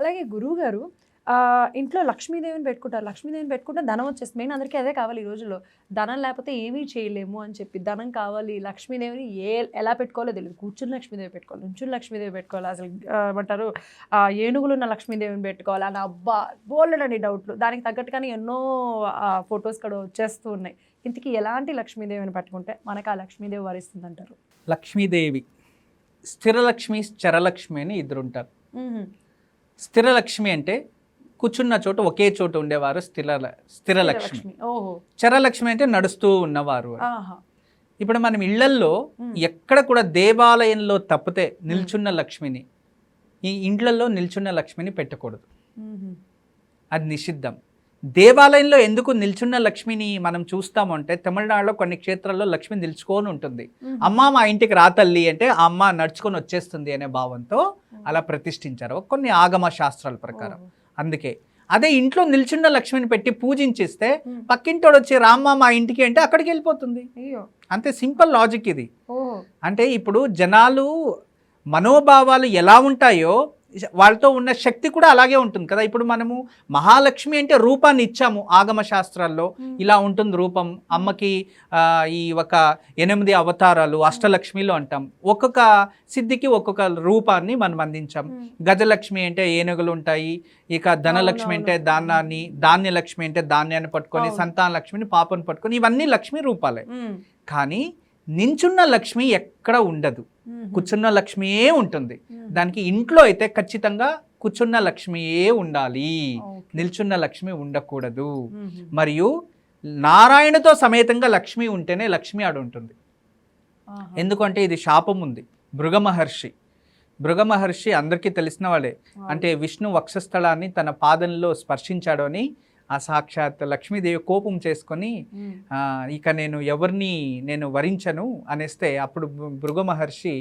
అలాగే గురువు గారు ఇంట్లో లక్ష్మీదేవిని పెట్టుకుంటారు. లక్ష్మీదేవిని పెట్టుకుంటే ధనం వచ్చేస్తుంది. మెయిన్ అందరికీ అదే కావాలి ఈ రోజుల్లో. ధనం లేకపోతే ఏమీ చేయలేము అని చెప్పి ధనం కావాలి. లక్ష్మీదేవిని ఏ ఎలా పెట్టుకోవాలో తెలియదు కూర్చుని లక్ష్మీదేవి పెట్టుకోవాలి. నుంచుని లక్ష్మీదేవి పెట్టుకోవాలి. అసలు ఏమంటారు? ఆ, ఏనుగులు ఉన్న లక్ష్మీదేవిని పెట్టుకోవాలి అని. అబ్బా! బోల్డని డౌట్లు. దానికి తగ్గట్టుగానే ఎన్నో ఫొటోస్ కూడా వచ్చేస్తూ ఉన్నాయి. ఇంతకీ ఎలాంటి లక్ష్మీదేవిని పట్టుకుంటే మనకు ఆ లక్ష్మీదేవి వరిస్తుంది అంటారు లక్ష్మీదేవి. స్థిరలక్ష్మి చరలక్ష్మి అని ఇద్దరు ఉంటారు. స్థిరలక్ష్మి అంటే కూర్చున్న చోట ఒకే చోట ఉండేవారు స్థిర స్థిరలక్ష్మి. చరలక్ష్మి అంటే నడుస్తూ ఉన్నవారు ఇప్పుడు మనం ఇళ్ళల్లో. ఎక్కడ కూడా దేవాలయంలో తప్పితే నిల్చున్న లక్ష్మిని ఈ ఇండ్లలో నిల్చున్న లక్ష్మిని పెట్టకూడదు. అది నిషిద్ధం. దేవాలయంలో ఎందుకు నిల్చున్న లక్ష్మిని మనం చూస్తాము అంటే తమిళనాడులో కొన్ని క్షేత్రాల్లో లక్ష్మి నిల్చుకొని ఉంటుంది. మ్మ్. అమ్మ మా ఇంటికి రా తల్లి అంటే ఆ అమ్మ నడుచుకొని వచ్చేస్తుంది అనే భావంతో అలా ప్రతిష్ఠించారు. కొన్ని ఆగమ శాస్త్రాల ప్రకారం. అందుకే. అదే ఇంట్లో నిల్చున్న లక్ష్మిని పెట్టి పూజించిస్తే. పక్కింటోడు వచ్చి రామ్మ మా ఇంటికి అంటే అక్కడికి వెళ్ళిపోతుంది. అంతే సింపుల్ లాజిక్ ఇది. అంటే ఇప్పుడు జనాలు మనోభావాలు ఎలా ఉంటాయో వాళ్ళతో ఉన్న శక్తి కూడా అలాగే ఉంటుంది కదా ఇప్పుడు మనము మహాలక్ష్మి అంటే రూపాన్ని ఇచ్చాము ఆగమ శాస్త్రాల్లో. ఇలా ఉంటుంది రూపం అమ్మకి ఈ ఒక ఎనిమిది అవతారాలు అష్టలక్ష్మిలో అంటాం ఒక్కొక్క సిద్ధికి ఒక్కొక్క రూపాన్ని మనం అందించాం. గజలక్ష్మి అంటే ఏనుగులు ఉంటాయి ఇక ధనలక్ష్మి అంటే. దానాన్ని ధాన్యలక్ష్మి అంటే ధాన్యాన్ని పట్టుకొని. సంతాన లక్ష్మిని పాపను పట్టుకొని ఇవన్నీ లక్ష్మి రూపాలే. కానీ నించున్న లక్ష్మి ఎక్కడ ఉండదు. కూర్చున్న లక్ష్మియే ఉంటుంది. దానికి ఇంట్లో అయితే ఖచ్చితంగా కూర్చున్న లక్ష్మియే ఉండాలి. నిల్చున్న లక్ష్మి ఉండకూడదు. మరియు నారాయణతో సమేతంగా లక్ష్మి ఉంటేనే లక్ష్మి ఆడు ఉంటుంది. ఎందుకంటే ఇది శాపం ఉంది మహర్షి భృగ మహర్షి అందరికీ తెలిసిన వాడే అంటే విష్ణు వక్షస్థలాన్ని తన పాదంలో స్పర్శించాడు అని ఆ సాక్షాత్ లక్ష్మీదేవి కోపం చేసుకొని ఇక నేను ఎవరిని నేను వరించను అనేస్తే అప్పుడు భృగు మహర్షి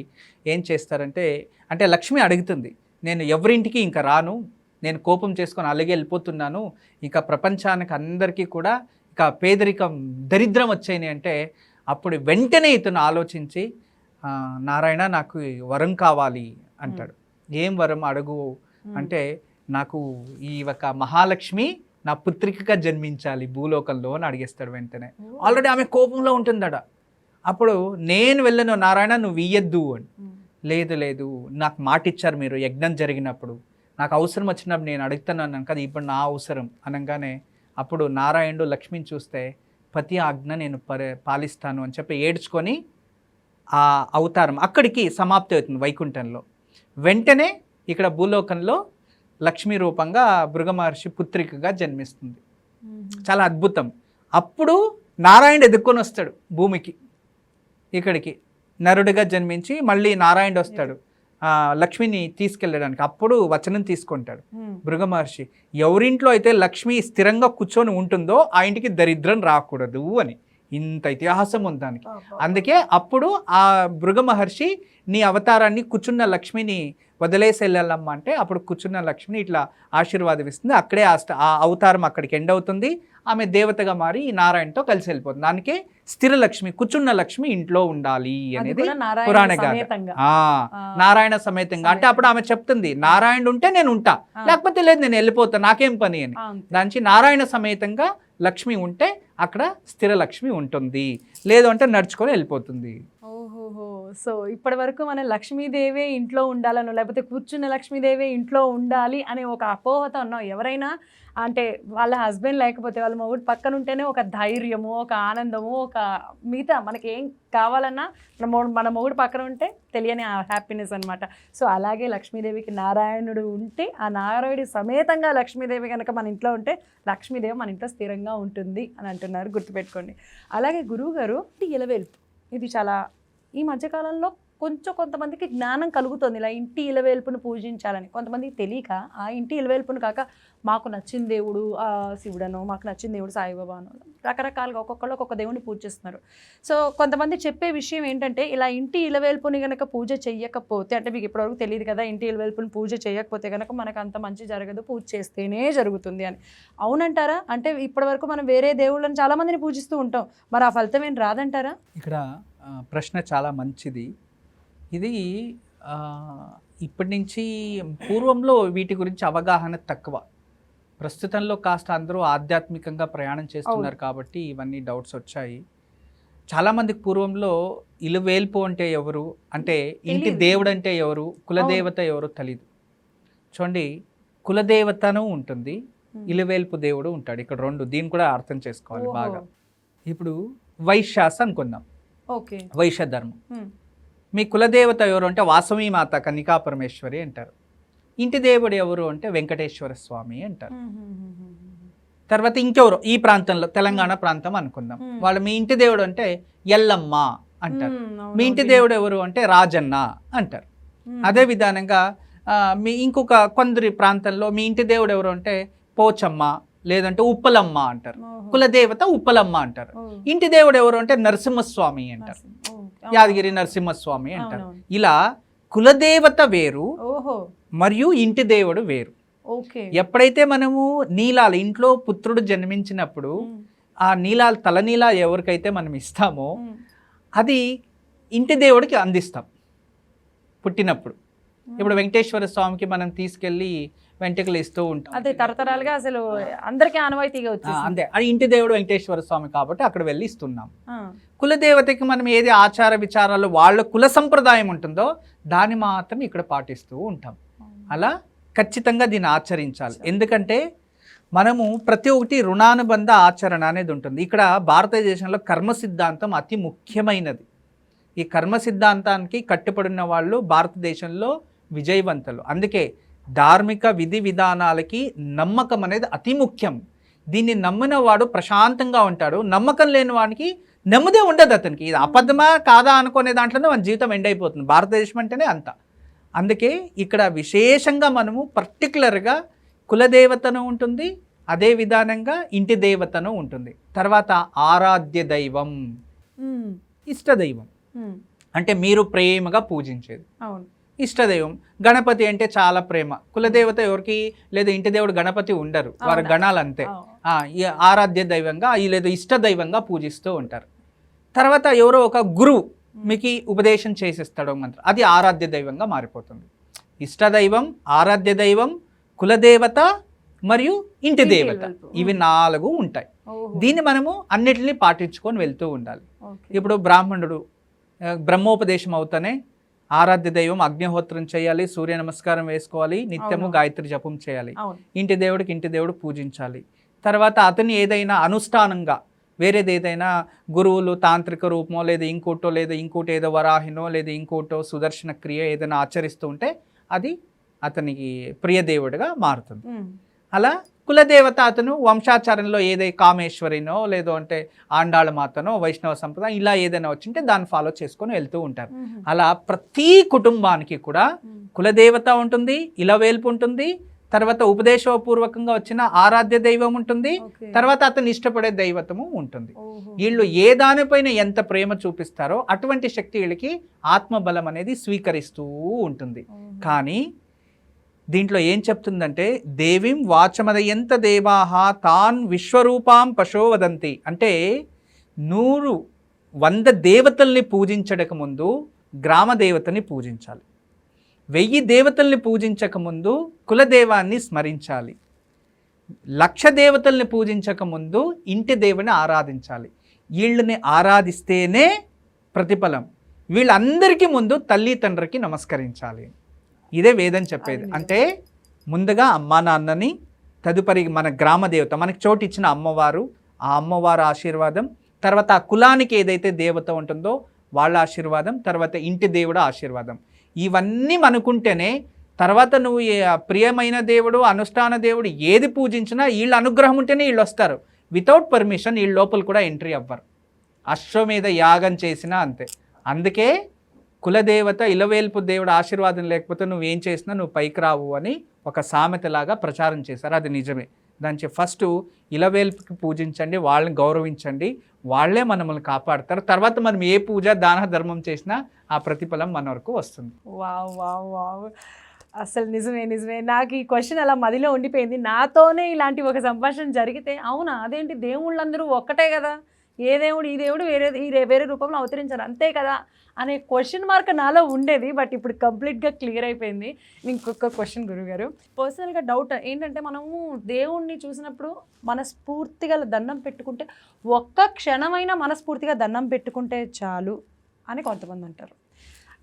ఏం చేస్తారంటే అంటే లక్ష్మి అడుగుతుంది నేను ఎవరింటికి ఇంకా రాను నేను కోపం చేసుకొని అలాగే వెళ్ళిపోతున్నాను ఇక ప్రపంచానికి అందరికీ కూడా ఇక పేదరికం దరిద్రం వచ్చాయని అంటే అప్పుడు వెంటనే ఇతను ఆలోచించి "ఆ, నారాయణ నాకు వరం కావాలి అంటాడు. ఏం వరం అడుగు. అంటే నాకు ఈ ఒక మహాలక్ష్మి నా పుత్రికగా జన్మించాలి భూలోకంలో అని అడిగేస్తాడు వెంటనే. ఆల్రెడీ ఆమె కోపంలో ఉంటుందట. అప్పుడు నేను వెళ్ళను నారాయణ నువ్వు ఇయ్యద్దు అని. లేదు లేదు నాకు మాట ఇచ్చారు మీరు యజ్ఞం జరిగినప్పుడు. నాకు అవసరం వచ్చినప్పుడు నేను అడుగుతున్నాను కదా ఇప్పుడు నా అవసరం అనగానే అప్పుడు నారాయణుడు లక్ష్మిని చూస్తే పతి ఆజ్ఞ నేను పాలిస్తాను అని చెప్పి ఏడ్చుకొని ఆ అవతారం అక్కడికి సమాప్తి అవుతుంది వైకుంఠంలో. వెంటనే ఇక్కడ భూలోకంలో లక్ష్మీ రూపంగా మహర్షి పుత్రికగా జన్మిస్తుంది. చాలా అద్భుతం. అప్పుడు నారాయణ ఎదుక్కొని వస్తాడు భూమికి ఇక్కడికి. నరుడిగా జన్మించి మళ్ళీ నారాయణ వస్తాడు. లక్ష్మిని తీసుకెళ్ళడానికి. అప్పుడు వచనం తీసుకుంటాడు. మ్మ్. భృగ మహర్షి ఎవరింట్లో అయితే లక్ష్మి స్థిరంగా కూర్చొని ఉంటుందో ఆ ఇంటికి దరిద్రం రాకూడదు అని. ఇంత ఇతిహాసం ఉంది దానికి. అందుకే అప్పుడు ఆ భృగ మహర్షి నీ అవతారాన్ని కూర్చున్న లక్ష్మిని వదిలేసి వెళ్ళాలమ్మా అంటే అప్పుడు కూర్చున్న లక్ష్మిని ఇట్లా ఆశీర్వాదం అక్కడే ఆ అవతారం అక్కడికి ఎండ్ అవుతుంది. ఆమె దేవతగా మారి ఈ నారాయణతో కలిసి వెళ్ళిపోతుంది. దానికే స్థిర లక్ష్మి కూర్చున్న లక్ష్మి ఇంట్లో ఉండాలి అనేది పురాణ గాథ. నారాయణ సమేతంగా. అంటే అప్పుడు ఆమె చెప్తుంది నారాయణుడు ఉంటే నేను ఉంటా. లేకపోతే లేదు నేను వెళ్ళిపోతా. నాకేం పని అని. దానికి నారాయణ సమేతంగా లక్ష్మి ఉంటే అక్కడ స్థిర లక్ష్మి ఉంటుంది. లేదు అంటే నడుచుకొని వెళ్ళిపోతుంది. సో ఇప్పటి వరకు మన లక్ష్మీదేవే ఇంట్లో ఉండాలను లేకపోతే కూర్చున్న లక్ష్మీదేవే ఇంట్లో ఉండాలి అనే ఒక అపోహత ఉన్నాం ఎవరైనా అంటే వాళ్ళ హస్బెండ్ లేకపోతే వాళ్ళ మొగుడు పక్కన ఉంటేనే ఒక ధైర్యము ఒక ఆనందము ఒక మిగతా మనకి ఏం కావాలన్నా మన మొగుడు మన మొగుడు పక్కన ఉంటే తెలియని హ్యాపీనెస్ అనమాట సో అలాగే లక్ష్మీదేవికి నారాయణుడు ఉంటే ఆ నారాయణుడి సమేతంగా లక్ష్మీదేవి కనుక మన ఇంట్లో ఉంటే లక్ష్మీదేవి మన ఇంట్లో స్థిరంగా ఉంటుంది అని అంటున్నారు గుర్తుపెట్టుకోండి. అలాగే గురువుగారు ఇలవేల్పు ఇది చాలా ఈ మధ్యకాలంలో కొంచెం కొంతమందికి జ్ఞానం కలుగుతుంది. ఇలా ఇంటి ఇలవేల్పును పూజించాలని. కొంతమందికి తెలియక ఆ ఇంటి ఇలవేల్పును కాక మాకు నచ్చిన దేవుడు ఆ, శివుడనో మాకు నచ్చిన దేవుడు సాయిబాబానో రకరకాలుగా ఒక్కొక్కళ్ళు ఒక్కొక్క దేవుడిని పూజిస్తున్నారు. సో కొంతమంది చెప్పే విషయం ఏంటంటే ఇలా ఇంటి ఇలవేల్పుని కనుక పూజ చేయకపోతే అంటే మీకు ఇప్పటివరకు తెలియదు కదా ఇంటి ఇలవేల్పుని పూజ చేయకపోతే కనుక మనకు అంత మంచి జరగదు పూజ చేస్తేనే జరుగుతుంది అని. అవునంటారా? అంటే ఇప్పటివరకు మనం వేరే దేవుళ్ళని చాలామందిని పూజిస్తూ ఉంటాం. మరి ఆ ఫలితం ఏం రాదంటారా? ఇక్కడ ప్రశ్న చాలా మంచిది. ఇది ఇప్పటి నుంచి పూర్వంలో వీటి గురించి అవగాహన తక్కువ. ప్రస్తుతంలో కాస్త అందరూ ఆధ్యాత్మికంగా ప్రయాణం చేస్తున్నారు కాబట్టి ఇవన్నీ డౌట్స్ వచ్చాయి. చాలా మందికి పూర్వంలో ఇలువేల్పు అంటే ఎవరు? అంటే ఇంటి తెలీదు. దేవుడు అంటే ఎవరు? కులదేవత ఎవరు తెలియదు చూడండి కులదేవతను ఉంటుంది ఇలువేల్పు దేవుడు ఉంటాడు. ఇక్కడ రెండు దీన్ని కూడా అర్థం చేసుకోవాలి. బాగా. ఇప్పుడు వైశ్యాస అనుకుందాం. ఓకే. వైశ్య ధర్మం. మీ కులదేవత ఎవరు అంటే వాసవి మాత కన్నికా పరమేశ్వరి అంటారు ఇంటి దేవుడు ఎవరు అంటే వెంకటేశ్వర స్వామి అంటారు. తర్వాత ఇంకెవరు ఈ ప్రాంతంలో తెలంగాణ ప్రాంతం అనుకుందాం. వాళ్ళు మీ ఇంటి దేవుడు అంటే ఎల్లమ్మ అంటారు మీ ఇంటి. దేవుడు ఎవరు అంటే రాజన్న అంటారు. అదే విధానంగా మీ ఇంకొక కొందరి ప్రాంతంలో మీ ఇంటి దేవుడు ఎవరు అంటే పోచమ్మ లేదంటే ఉప్పలమ్మ అంటారు. కులదేవత ఉప్పలమ్మ అంటారు. ఇంటి దేవుడు ఎవరు అంటే నరసింహస్వామి అంటారు. యాదగిరి నరసింహస్వామి అంటారు. ఇలా కులదేవత వేరు మరియు ఇంటి దేవుడు వేరు. ఓకే. ఎప్పుడైతే మనము నీలాలు ఇంట్లో పుత్రుడు జన్మించినప్పుడు ఆ నీలాలు తలనీలా ఎవరికైతే మనం ఇస్తామో. అది ఇంటి దేవుడికి అందిస్తాం పుట్టినప్పుడు. ఇప్పుడు వెంకటేశ్వర స్వామికి మనం తీసుకెళ్ళి వెంట్రుకలు ఇస్తూ ఉంటాం. అదే తరతరాలుగా అసలు అందరికీ ఆనవాయితీగా ఆ, వచ్చేసింది. అంతే. అది ఇంటి దేవుడు వెంకటేశ్వర స్వామి కాబట్టి అక్కడ వెళ్ళి ఇస్తున్నాం. కులదేవతకి మనం ఏది ఆచార విచారాలు వాళ్ళ కుల సంప్రదాయం ఉంటుందో దాన్ని మాత్రం ఇక్కడ పాటిస్తూ ఉంటాం. అలా ఖచ్చితంగా దీన్ని ఆచరించాలి. ఎందుకంటే మనము ప్రతి ఒక్కటి రుణానుబంధ ఆచరణ అనేది ఉంటుంది. ఇక్కడ భారతదేశంలో కర్మ సిద్ధాంతం అతి ముఖ్యమైనది. ఈ కర్మ సిద్ధాంతానికి కట్టుబడిన వాళ్ళు భారతదేశంలో విజయవంతులు. అందుకే ధార్మిక విధి విధానాలకి నమ్మకం అనేది అతి ముఖ్యం. దీన్ని నమ్మిన వాడు ప్రశాంతంగా ఉంటాడు. నమ్మకం లేని వాడికి నెమ్మదే ఉండదు అతనికి. ఇది అబద్ధమా కాదా అనుకునే దాంట్లోనే మన జీవితం ఎండ్ అయిపోతుంది. భారతదేశం అంటేనే అంత. అందుకే ఇక్కడ విశేషంగా మనము పర్టికులర్గా కులదేవతను ఉంటుంది. అదే విధానంగా ఇంటి దేవతను ఉంటుంది. తర్వాత ఆరాధ్య దైవం ఉమ్, ఇష్టదైవం ఉమ్, అంటే మీరు ప్రేమగా పూజించేది. అవును. ఇష్టదైవం. గణపతి అంటే చాలా ప్రేమ. కులదేవత ఎవరికి లేదా ఇంటి దేవుడు గణపతి ఉండరు. వారి? గణాలు అంతే ఆరాధ్య దైవంగా లేదా ఇష్ట దైవంగా పూజిస్తూ ఉంటారు. తర్వాత ఎవరో ఒక గురువు మీకు ఉపదేశం చేసిస్తాడు మంత్రం. అది ఆరాధ్య దైవంగా మారిపోతుంది. ఇష్ట దైవం ఆరాధ్య దైవం కులదేవత మరియు ఇంటి దేవత. ఇవి నాలుగు ఉంటాయి. దీన్ని మనము అన్నిటిని పాటించుకొని వెళ్తూ ఉండాలి. ఇప్పుడు బ్రాహ్మణుడు బ్రహ్మోపదేశం అవుతానే ఆరాధ్య దైవం అగ్నిహోత్రం చేయాలి సూర్య నమస్కారం వేసుకోవాలి నిత్యము. గాయత్రి జపం చేయాలి. ఇంటి దేవుడికి ఇంటి దేవుడు పూజించాలి. తర్వాత అతని ఏదైనా అనుష్ఠానంగా వేరేది ఏదైనా గురువులు తాంత్రిక రూపమో లేదా ఇంకోటో లేదా ఇంకోటి ఏదో వరాహినో లేదా ఇంకోటో సుదర్శన క్రియ ఏదైనా ఆచరిస్తూ ఉంటే అది అతనికి ప్రియ దేవుడిగా మారుతుంది అలా కులదేవత అతను వంశాచారంలో ఏదై కామేశ్వరినో లేదో అంటే ఆండాళ మాతనో వైష్ణవ సంప్రదాయం ఇలా ఏదైనా వచ్చింటే దాన్ని ఫాలో చేసుకొని వెళ్తూ ఉంటారు అలా ప్రతి కుటుంబానికి కూడా. కులదేవత ఉంటుంది ఇలవేల్పు ఉంటుంది తర్వాత ఉపదేశపూర్వకంగా వచ్చిన ఆరాధ్య దైవం ఉంటుంది. తర్వాత అతను ఇష్టపడే దైవతము ఉంటుంది. వీళ్ళు ఏ దానిపైన ఎంత ప్రేమ చూపిస్తారో అటువంటి శక్తి వీళ్ళకి ఆత్మబలం అనేది స్వీకరిస్తూ ఉంటుంది. కానీ దీంట్లో ఏం చెప్తుందంటే దేవిం వాచమదయంత దేవాహ తాన్ విశ్వరూపాం పశోవదంతి. అంటే నూరు వంద దేవతల్ని పూజించడక ముందు గ్రామ దేవతని పూజించాలి. వెయ్యి దేవతల్ని పూజించక ముందు కులదేవాన్ని స్మరించాలి. లక్ష దేవతల్ని పూజించక ముందు ఇంటి దేవుని ఆరాధించాలి. వీళ్ళని ఆరాధిస్తేనే ప్రతిఫలం. వీళ్ళందరికీ ముందు తల్లి తండ్రికి నమస్కరించాలి. ఇదే వేదం చెప్పేది. అంటే ముందుగా అమ్మా నాన్నని తదుపరి మన గ్రామ దేవత మనకి చోటు ఇచ్చిన అమ్మవారు ఆ అమ్మవారి ఆశీర్వాదం తర్వాత ఆ కులానికి ఏదైతే దేవత ఉంటుందో వాళ్ళ ఆశీర్వాదం తర్వాత ఇంటి దేవుడు ఆశీర్వాదం. ఇవన్నీ మనకుంటేనే తర్వాత నువ్వు ప్రియమైన దేవుడు అనుష్ఠాన దేవుడు ఏది పూజించినా వీళ్ళ అనుగ్రహం ఉంటేనే వీళ్ళు వస్తారు. వితౌట్ పర్మిషన్ వీళ్ళ లోపల కూడా ఎంట్రీ అవ్వరు. అశ్వమేధ యాగం చేసినా అంతే. అందుకే కులదేవత ఇలవేల్పు దేవుడు ఆశీర్వాదం లేకపోతే నువ్వు ఏం చేసినా నువ్వు పైకి రావు అని ఒక సామెతలాగా ప్రచారం చేశారు. అది నిజమే. దాని ఫస్ట్ ఇలవేల్పుకి పూజించండి వాళ్ళని గౌరవించండి వాళ్ళే మనల్ని కాపాడతారు. తర్వాత మనం ఏ పూజ దాన ధర్మం చేసినా ఆ ప్రతిఫలం మన వరకు వస్తుంది. Wow wow wow. అసలు నిజమే నిజమే. నాకు ఈ క్వశ్చన్ అలా మదిలో ఉండిపోయింది. నాతోనే ఇలాంటి ఒక సంభాషణ జరిగితే అవునా? అదేంటి? దేవుళ్ళందరూ ఒక్కటే కదా? ఏ దేవుడు ఈ దేవుడు వేరే ఈ వేరే రూపంలో అవతరించారు. అంతే కదా? అనే క్వశ్చన్ మార్క్ నాలో ఉండేది బట్ ఇప్పుడు కంప్లీట్గా క్లియర్ అయిపోయింది. ఇంకొక క్వశ్చన్ గురుగారు. పర్సనల్గా డౌట్ ఏంటంటే మనము దేవుణ్ణి చూసినప్పుడు మనస్ఫూర్తిగా దండం పెట్టుకుంటే ఒక్క క్షణమైనా మనస్ఫూర్తిగా దండం పెట్టుకుంటే చాలు అని కొంతమంది అంటారు.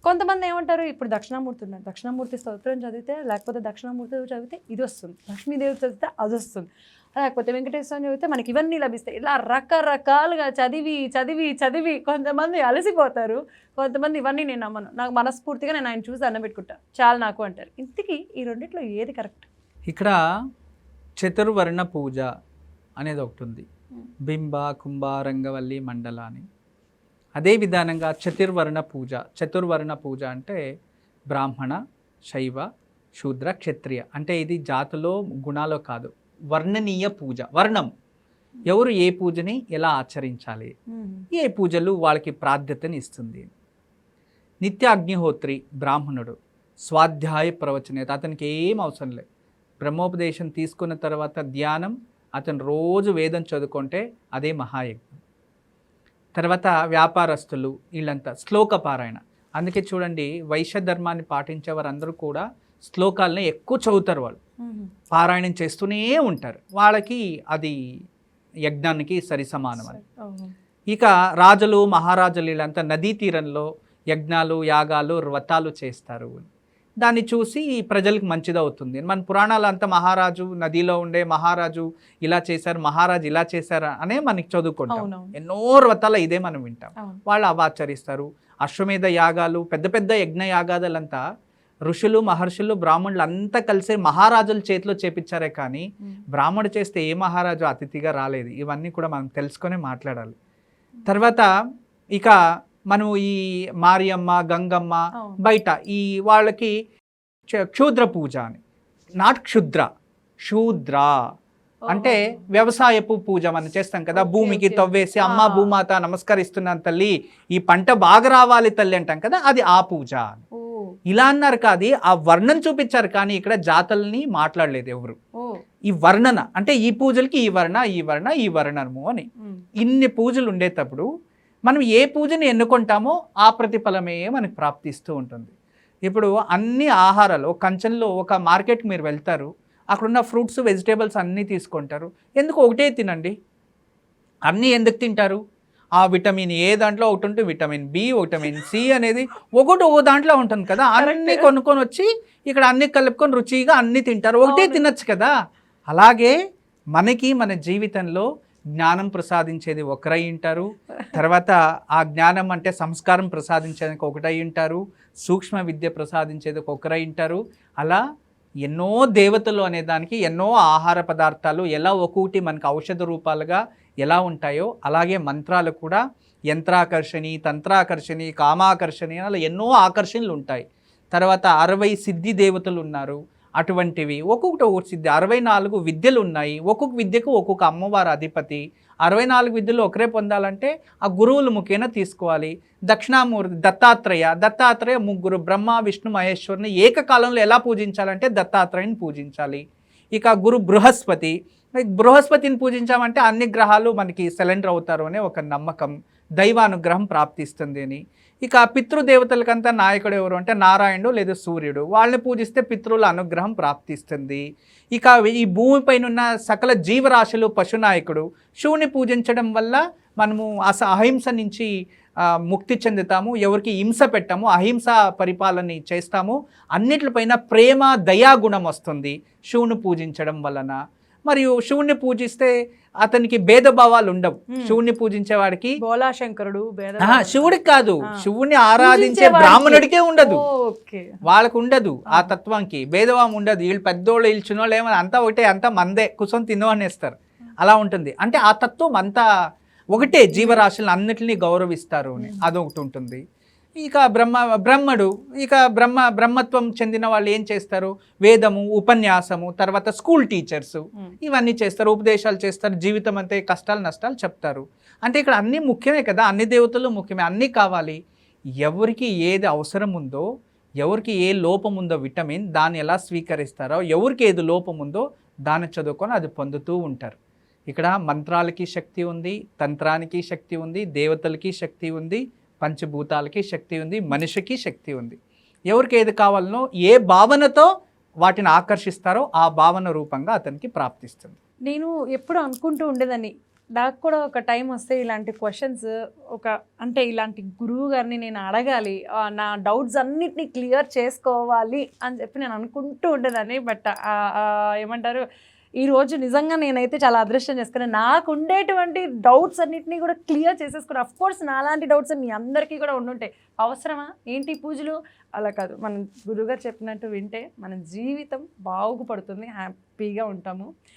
కొంతమంది ఏమంటారు ఇప్పుడు దక్షిణామూర్తి ఉన్నారు దక్షిణామూర్తి స్తోత్రం చదివితే లేకపోతే దక్షిణామూర్తి చదివితే ఇది వస్తుంది. లక్ష్మీదేవి చదివితే అది వస్తుంది. లేకపోతే వెంకటేశ్వరం చదివితే మనకి ఇవన్నీ లభిస్తాయి. ఇలా రకరకాలుగా చదివి చదివి చదివి కొంతమంది అలసిపోతారు. కొంతమంది ఇవన్నీ నేను నమ్మను. నాకు మనస్ఫూర్తిగా నేను ఆయన చూసి అన్నం పెట్టుకుంటా. చాలు నాకు అంటారు. ఇంతకీ ఈ రెండిట్లో ఏది కరెక్ట్? ఇక్కడ చతుర్వర్ణ పూజ అనేది ఒకటి ఉంది బింబ కుంభ రంగవల్లి మండల అని. అదే విధానంగా చతుర్వర్ణ పూజ. చతుర్వర్ణ పూజ అంటే బ్రాహ్మణ శైవ శూద్ర క్షత్రియ. అంటే ఇది జాతులో గుణాలో కాదు. వర్ణనీయ పూజ. వర్ణం. ఎవరు ఏ పూజని ఎలా ఆచరించాలి? ఏ పూజలు వాళ్ళకి ప్రాధ్యతని ఇస్తుంది? నిత్య అగ్నిహోత్రి బ్రాహ్మణుడు. స్వాధ్యాయ ప్రవచనేత. అతనికి ఏం అవసరం లేదు. బ్రహ్మోపదేశం తీసుకున్న తర్వాత ధ్యానం అతను రోజు వేదం చదువుకుంటే అదే మహాయజ్ఞం. తర్వాత వ్యాపారస్తులు వీళ్ళంతా శ్లోక పారాయణ. అందుకే చూడండి వైశ్య ధర్మాన్ని పాటించే వారందరూ కూడా శ్లోకాలని ఎక్కువ చదువుతారు వాళ్ళు. పారాయణం చేస్తూనే ఉంటారు. వాళ్ళకి అది యజ్ఞానికి సరి సమానం అని. ఇక రాజులు మహారాజులు వీళ్ళంతా నదీ తీరంలో యజ్ఞాలు యాగాలు వ్రతాలు చేస్తారు. దాన్ని చూసి ప్రజలకు మంచిది అవుతుంది మన పురాణాలు అంతా మహారాజు నదిలో ఉండే మహారాజు ఇలా చేశారు మహారాజు ఇలా చేశారు అనే మనకి చదువుకుంటాం. ఎన్నో వ్రతాలు ఇదే మనం వింటాం. వాళ్ళు అవి ఆచరిస్తారు. అశ్వమేధ యాగాలు పెద్ద పెద్ద యజ్ఞ యాగాదులంతా ఋషులు మహర్షులు బ్రాహ్మణులు అంతా కలిసి మహారాజుల చేతిలో చేపించారే కానీ బ్రాహ్మణుడు చేస్తే ఏ మహారాజు అతిథిగా రాలేదు. ఇవన్నీ కూడా మనం తెలుసుకొని మాట్లాడాలి. తర్వాత ఇక మనం ఈ మారియమ్మ గంగమ్మ. బయట ఈ వాళ్ళకి క్ష- క్షూద్ర పూజ అని నాట్ క్షుద్ర శూద్ర అంటే వ్యవసాయపు పూజ మనం చేస్తాం కదా భూమికి. తవ్వేసి అమ్మ. భూమాత నమస్కరిస్తున్నాను తల్లి ఈ పంట బాగా రావాలి తల్లి అంటాం కదా అది ఆ పూజ ఇలా అన్నారు కాదు ఆ వర్ణం చూపించారు కానీ ఇక్కడ జాతల్ని మాట్లాడలేదు ఎవరు ఈ వర్ణన అంటే ఈ పూజలకి ఈ వర్ణ ఈ వర్ణ ఈ వర్ణము అని. ఇన్ని పూజలు ఉండేటప్పుడు మనం ఏ పూజని ఎన్నుకుంటామో ఆ ప్రతిఫలమే మనకు ప్రాప్తిస్తూ ఉంటుంది. ఇప్పుడు అన్ని ఆహారాలు ఒక కంచెంలో ఒక మార్కెట్కి మీరు వెళ్తారు అక్కడున్న ఫ్రూట్స్ వెజిటేబుల్స్ అన్నీ తీసుకుంటారు. ఎందుకు ఒకటే తినండి? అన్నీ ఎందుకు తింటారు? ఆ విటమిన్ ఏ దాంట్లో ఒకటి ఉంటుంది విటమిన్ బి విటమిన్ సి అనేది ఒకటి ఓ దాంట్లో ఉంటుంది కదా. అన్ని. కొనుక్కొని వచ్చి ఇక్కడ అన్ని కలుపుకొని రుచిగా అన్ని తింటారు. ఒకటే. తినొచ్చు కదా. అలాగే మనకి మన జీవితంలో జ్ఞానం ప్రసాదించేది ఒకరై ఉంటారు. తర్వాత ఆ జ్ఞానం అంటే సంస్కారం ప్రసాదించేది ఒకటై ఉంటారు. సూక్ష్మ విద్య ప్రసాదించేది ఒకరై ఉంటారు. అలా ఎన్నో దేవతలు అనే దానికి ఎన్నో ఆహార పదార్థాలు ఎలా ఒక్కొక్కటి మనకు ఔషధ రూపాలుగా ఎలా ఉంటాయో అలాగే మంత్రాలు కూడా యంత్రాకర్షణి తంత్రాకర్షణి కామాకర్షణి అలా ఎన్నో ఆకర్షణలు ఉంటాయి. తర్వాత అరవై సిద్ధి దేవతలు ఉన్నారు. అటువంటివి. ఒక్కొక్కటి ఒక్కొక్క సిద్ధి. అరవై నాలుగు విద్యలు ఉన్నాయి. ఒక్కొక్క విద్యకు ఒక్కొక్క అమ్మవారు అధిపతి. అరవై నాలుగు విద్యలు ఒకరే పొందాలంటే ఆ గురువుల ముఖేన తీసుకోవాలి. దక్షిణామూర్తి దత్తాత్రేయ. దత్తాత్రేయ ముగ్గురు బ్రహ్మ విష్ణు మహేశ్వరుని ఏకకాలంలో ఎలా పూజించాలంటే దత్తాత్రేయని పూజించాలి. ఇక గురు బృహస్పతి. బృహస్పతిని పూజించామంటే అన్ని గ్రహాలు మనకి సిలిండర్ అవుతారు అనే ఒక నమ్మకం. దైవానుగ్రహం ప్రాప్తిస్తుంది అని. ఇక పితృదేవతలకంతా నాయకుడు ఎవరు అంటే నారాయణుడు లేదా సూర్యుడు. వాళ్ళని పూజిస్తే పితృల అనుగ్రహం ప్రాప్తిస్తుంది. ఇక ఈ భూమిపైన ఉన్న సకల జీవరాశులు పశునాయకుడు. శివుని పూజించడం వల్ల మనము అస అహింస నుంచి ముక్తి చెందుతాము. ఎవరికి హింస పెట్టాము అహింస పరిపాలన చేస్తాము. అన్నిటిపైన ప్రేమ దయాగుణం వస్తుంది శివుని పూజించడం వలన. మరియు శివుణ్ణి పూజిస్తే అతనికి భేదభావాలు ఉండవు. శివుణ్ణి పూజించే వాడికి బోలా శంకరుడు భేద ఆహా, శివుడికి కాదు. శివుణ్ణి ఆరాధించే. బ్రాహ్మణుడికే ఉండదు. వాళ్ళకు ఉండదు ఆ. తత్వంకి భేదవాం ఉండదు. వీళ్ళు పెద్దోళ్ళు వీళ్ళు చిన్నోళ్ళు ఏమో అంతా ఒకటే అంతా మందే. కూర్చొని తినవనేస్తారు అలా ఉంటుంది. అంటే ఆ తత్వం అంతా ఒకటే జీవరాశులను అన్నిటినీ గౌరవిస్తారు అని. అదొకటి ఉంటుంది ఇక బ్రహ్మ బ్రహ్మడు ఇక బ్రహ్మ బ్రహ్మత్వం చెందిన వాళ్ళు ఏం చేస్తారు? వేదము ఉపన్యాసము తర్వాత స్కూల్ టీచర్స్. ఇవన్నీ చేస్తారు ఉపదేశాలు చేస్తారు జీవితం అంతే కష్టాలు నష్టాలు చెప్తారు. అంటే ఇక్కడ అన్నీ ముఖ్యమే కదా అన్ని దేవతలు ముఖ్యమే అన్నీ కావాలి. ఎవరికి ఏది అవసరం ఉందో ఎవరికి ఏ లోపం ఉందో విటమిన్ దాన్ని ఎలా స్వీకరిస్తారో ఎవరికి ఏది లోపం ఉందో దాన్ని చదువుకొని అది పొందుతూ ఉంటారు. ఇక్కడ మంత్రాలకి శక్తి ఉంది తంత్రానికి శక్తి ఉంది దేవతలకి శక్తి ఉంది పంచభూతాలకి శక్తి ఉంది మనిషికి శక్తి ఉంది. ఎవరికి ఏది కావాలనో ఏ భావనతో వాటిని ఆకర్షిస్తారో ఆ భావన రూపంగా అతనికి ప్రాప్తిస్తుంది. నేను ఎప్పుడు అనుకుంటూ ఉండేదాన్ని. నాకు కూడా ఒక టైం వస్తే ఇలాంటి క్వశ్చన్స్ ఒక అంటే ఇలాంటి గురువు గారిని నేను అడగాలి నా డౌట్స్ అన్నిటినీ క్లియర్ చేసుకోవాలి అని చెప్పి నేను అనుకుంటూ ఉండేదాన్ని. బట్ ఏమంటారు ఈ రోజు నిజంగా నేనైతే చాలా అదృష్టం చేసుకున్నాను. నాకు ఉండేటువంటి డౌట్స్ అన్నిటినీ కూడా క్లియర్ చేసేసుకుని అఫ్ కోర్స్ నాలాంటి డౌట్స్ మీ అందరికీ కూడా ఉండుంటాయి. అవసరమా? ఏంటి పూజలు? అలా కాదు. మనం గురువుగారు చెప్పినట్టు వింటే మన జీవితం బాగుపడుతుంది హ్యాపీగా ఉంటాము.